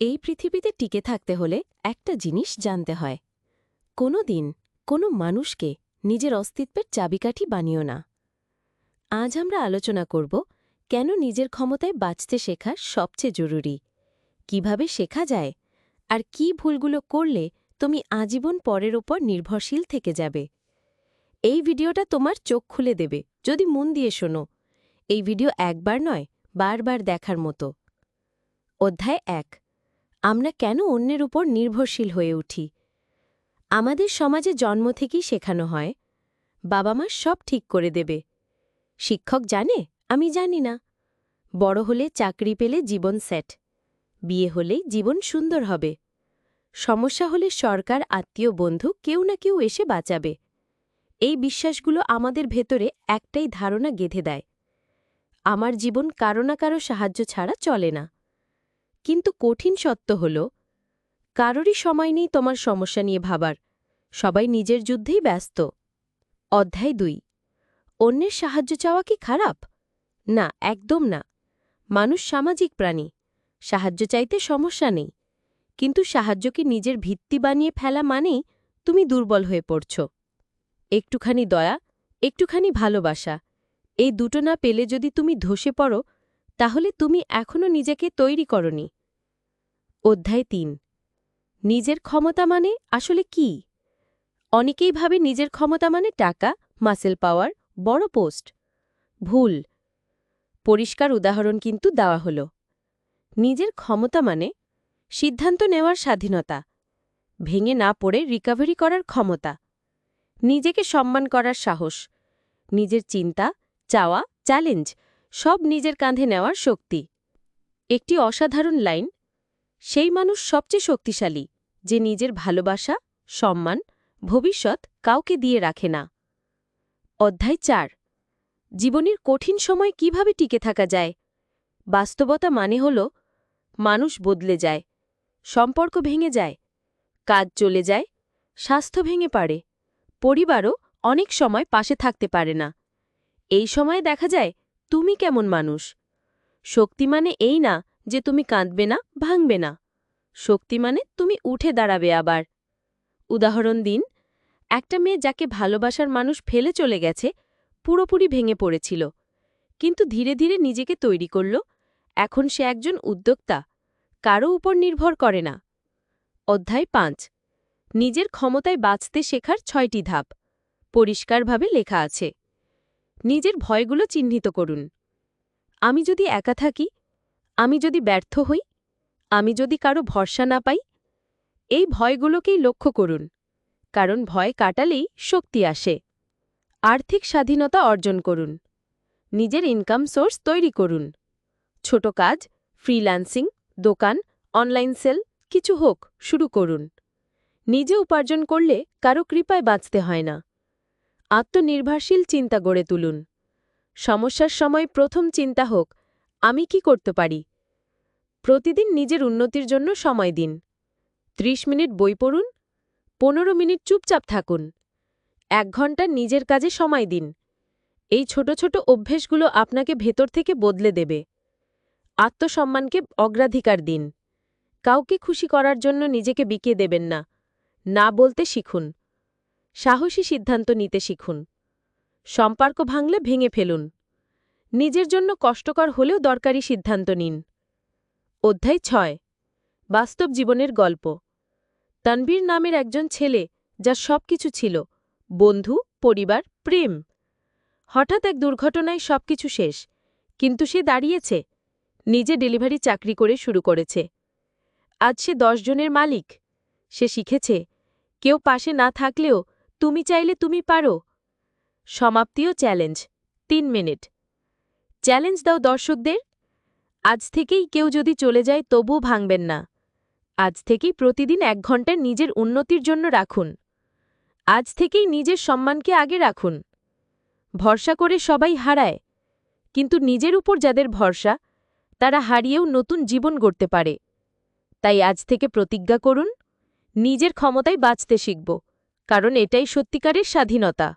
এই পৃথিবীতে টিকে থাকতে হলে একটা জিনিস জানতে হয়। কোনো দিন কোনো মানুষকে নিজের অস্তিত্বের চাবিকাঠি বানিও না। আজ আমরা আলোচনা করব কেন নিজের ক্ষমতায় বাঁচতে শেখা সবচেয়ে জরুরি। কীভাবে শেখা যায় আর কি ভুলগুলো করলে তুমি আজীবন পরের ওপর নির্ভরশীল থেকে যাবে। এই ভিডিওটা তোমার চোখ খুলে দেবে, যদি মন দিয়ে শোনো। এই ভিডিও একবার নয়, বারবার দেখার মতো। অধ্যায় এক। আমরা কেন অন্যের উপর নির্ভরশীল হয়ে উঠি? আমাদের সমাজে জন্ম থেকেই শেখানো হয়, বাবা মা সব ঠিক করে দেবে। শিক্ষক জানে, আমি জানি না। বড় হলে চাকরি পেলে জীবন সেট বিয়ে হলেই জীবন সুন্দর হবে। সমস্যা হলে সরকার, আত্মীয়, বন্ধু কেউ না কেউ এসে বাঁচাবে। এই বিশ্বাসগুলো আমাদের ভেতরে একটাই ধারণা গেঁথে দেয়। আমার জীবন কারও না কারও সাহায্য ছাড়া চলে না। কিন্তু কঠিন সত্য হল, কারোরই সময় নেই তোমার সমস্যা নিয়ে ভাবার, সবাই নিজের যুদ্ধেই ব্যস্ত। অধ্যায় দুই, অন্যের সাহায্য চাওয়া কি খারাপ? না, একদম না। মানুষ সামাজিক প্রাণী, সাহায্য চাইতে সমস্যা নেই, কিন্তু সাহায্যকে নিজের ভিত্তি বানিয়ে ফেলা মানেই তুমি দুর্বল হয়ে পড়ছ। একটুখানি দয়া, একটুখানি ভালোবাসা, এই দুটো না পেলে যদি তুমি ধসে পড়ো তাহলে তুমি এখনও নিজেকে তৈরি করনি। অধ্যায় তিন। নিজের ক্ষমতা মানে আসলে কি? অনেকেই ভাবে নিজের ক্ষমতা মানে টাকা মাসেল পাওয়ার বড় পোস্ট ভুল। পরিষ্কার উদাহরণ কিন্তু দেওয়া হল। নিজের ক্ষমতা মানে সিদ্ধান্ত নেওয়ার স্বাধীনতা, ভেঙে না পড়ে রিকাভারি করার ক্ষমতা। নিজেকে সম্মান করার সাহস, নিজের চিন্তা, চাওয়া চ্যালেঞ্জ সব নিজের কাঁধে নেওয়ার শক্তি। একটি অসাধারণ লাইন, সেই মানুষ সবচেয়ে শক্তিশালী, যে নিজের ভালোবাসা, সম্মান, ভবিষ্যৎ কাউকে দিয়ে রাখে না। অধ্যায় চার, জীবনের কঠিন সময় কীভাবে টিকে থাকা যায়? বাস্তবতা মানে হল, মানুষ বদলে যায়, সম্পর্ক ভেঙে যায়, কাজ চলে যায়, স্বাস্থ্য ভেঙে পারে পরিবারও অনেক সময় পাশে থাকতে পারে না। এই সময়ে দেখা যায় তুমি কেমন মানুষ? শক্তি মানে এই না যে তুমি কাঁদবে না, ভাঙবে না। শক্তি মানে তুমি উঠে দাঁড়াবে আবার। উদাহরণ দিন, একটা মেয়ে যাকে ভালোবাসার মানুষ ফেলে চলে গেছে, পুরোপুরি ভেঙে পড়েছিল। কিন্তু ধীরে ধীরে নিজেকে তৈরি করল। এখন সে একজন উদ্যোক্তা কারও উপর নির্ভর করে না। অধ্যায় পাঁচ, নিজের ক্ষমতায় বাঁচতে শেখার ছয়টি ধাপ। পরিষ্কারভাবে লেখা আছে। নিজের ভয়গুলো চিহ্নিত করুন। আমি যদি একা থাকি, আমি যদি ব্যর্থ হই, আমি যদি কারও ভরসা না পাই, এই ভয়গুলোকেই লক্ষ্য করুন, কারণ ভয় কাটালেই শক্তি আসে। আর্থিক স্বাধীনতা অর্জন করুন, নিজের ইনকাম সোর্স তৈরি করুন, ছোট কাজ ফ্রিল্যান্সিং দোকান অনলাইন সেল কিছু হোক, শুরু করুন। নিজে উপার্জন করলে কারও কৃপায় বাঁচতে হয় না। আত্মনির্ভরশীল চিন্তা গড়ে তুলুন। সমস্যার সময় প্রথম চিন্তা হোক, আমি কি করতে পারি? প্রতিদিন নিজের উন্নতির জন্য সময় দিন। ৩০ মিনিট বই পড়ুন, পনেরো মিনিট চুপচাপ থাকুন। এক ঘণ্টা নিজের কাজে সময় দিন। এই ছোট ছোট অভ্যেসগুলো আপনাকে ভেতর থেকে বদলে দেবে। আত্মসম্মানকে অগ্রাধিকার দিন। কাউকে খুশি করার জন্য নিজেকে বিকিয়ে দেবেন না। না বলতে শিখুন। সাহসী সিদ্ধান্ত নিতে শিখুন। সম্পর্ক ভাঙলে ভেঙে ফেলুন। নিজের জন্য কষ্টকর হলেও দরকারি সিদ্ধান্ত নিন। অধ্যায় ছয়, বাস্তব জীবনের গল্প। তানবীর নামের একজন ছেলে যা সব কিছু ছিল, বন্ধু, পরিবার, প্রেম। হঠাৎ এক দুর্ঘটনায় সবকিছু শেষ, কিন্তু সে দাঁড়িয়েছে, নিজে ডেলিভারি চাকরি করে শুরু করেছে। আজ সে জনের মালিক। সে শিখেছে, কেউ পাশে না থাকলেও তুমি চাইলে তুমি পারো। সমাপ্তিও চ্যালেঞ্জ, তিন মিনিট। চ্যালেঞ্জ দাও দর্শকদের, আজ থেকেই কেউ যদি চলে যায় তবুও ভাঙবেন না। আজ থেকেই প্রতিদিন এক ঘণ্টা নিজের উন্নতির জন্য রাখুন। আজ থেকেই নিজের সম্মানকে আগে রাখুন। ভরসা করে সবাই হারায়, কিন্তু নিজের উপর যাদের ভরসা, তারা হারিয়েও নতুন জীবন গড়তে পারে। তাই আজ থেকে প্রতিজ্ঞা করুন, নিজের ক্ষমতায় বাঁচতে শিখব। কারণ এটাই সত্যিকারের স্বাধীনতা।